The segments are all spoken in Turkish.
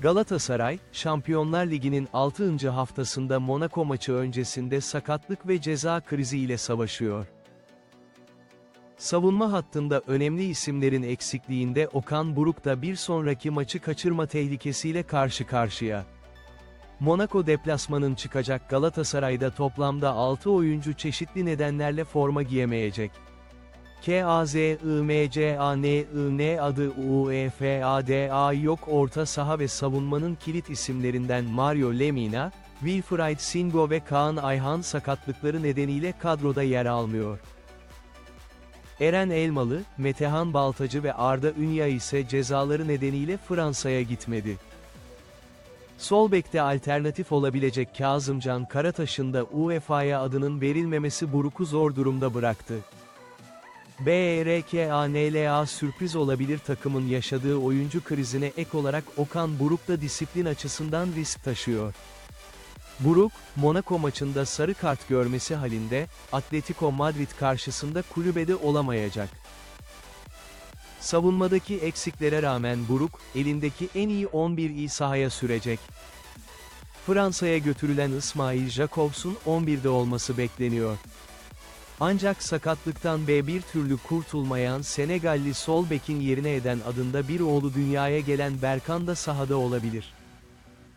Galatasaray, Şampiyonlar Ligi'nin 6. haftasında Monaco maçı öncesinde sakatlık ve ceza krizi ile savaşıyor. Savunma hattında önemli isimlerin eksikliğinde Okan Buruk da bir sonraki maçı kaçırma tehlikesiyle karşı karşıya. Monaco deplasmanın çıkacak Galatasaray'da toplamda 6 oyuncu çeşitli nedenlerle forma giyemeyecek. KAZIMCANIN adı UEFADA yok orta saha ve savunmanın kilit isimlerinden Mario Lemina, Wilfried Singo ve Kaan Ayhan sakatlıkları nedeniyle kadroda yer almıyor. Eren Elmalı, Metehan Baltacı ve Arda Ünya ise cezaları nedeniyle Fransa'ya gitmedi. Sol bekte alternatif olabilecek Kazımcan Karataş'ın da UEFA'ya adının verilmemesi Buruk'u zor durumda bıraktı. BRKANLA sürpriz olabilir takımın yaşadığı oyuncu krizine ek olarak Okan Buruk da disiplin açısından risk taşıyor. Buruk, Monaco maçında sarı kart görmesi halinde, Atletico Madrid karşısında kulübede olamayacak. Savunmadaki eksiklere rağmen Buruk, elindeki en iyi 11'i sahaya sürecek. Fransa'ya götürülen İsmail Jacobs'un 11'de olması bekleniyor. Ancak sakatlıktan ve bir türlü kurtulmayan Senegalli sol bekin yerine eden adında bir oğlu dünyaya gelen Berkan da sahada olabilir.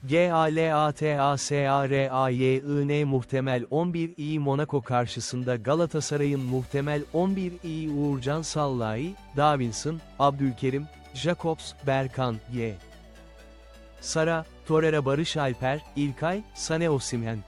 GALATASARAYIN muhtemel 11 Monaco karşısında Galatasaray'ın muhtemel 11 Uğurcan Sallai, Davinson, Abdülkerim, Jacobs, Berkan, Y. Sara, Torreira Barış Alper, İlkay, Sane Osimhen.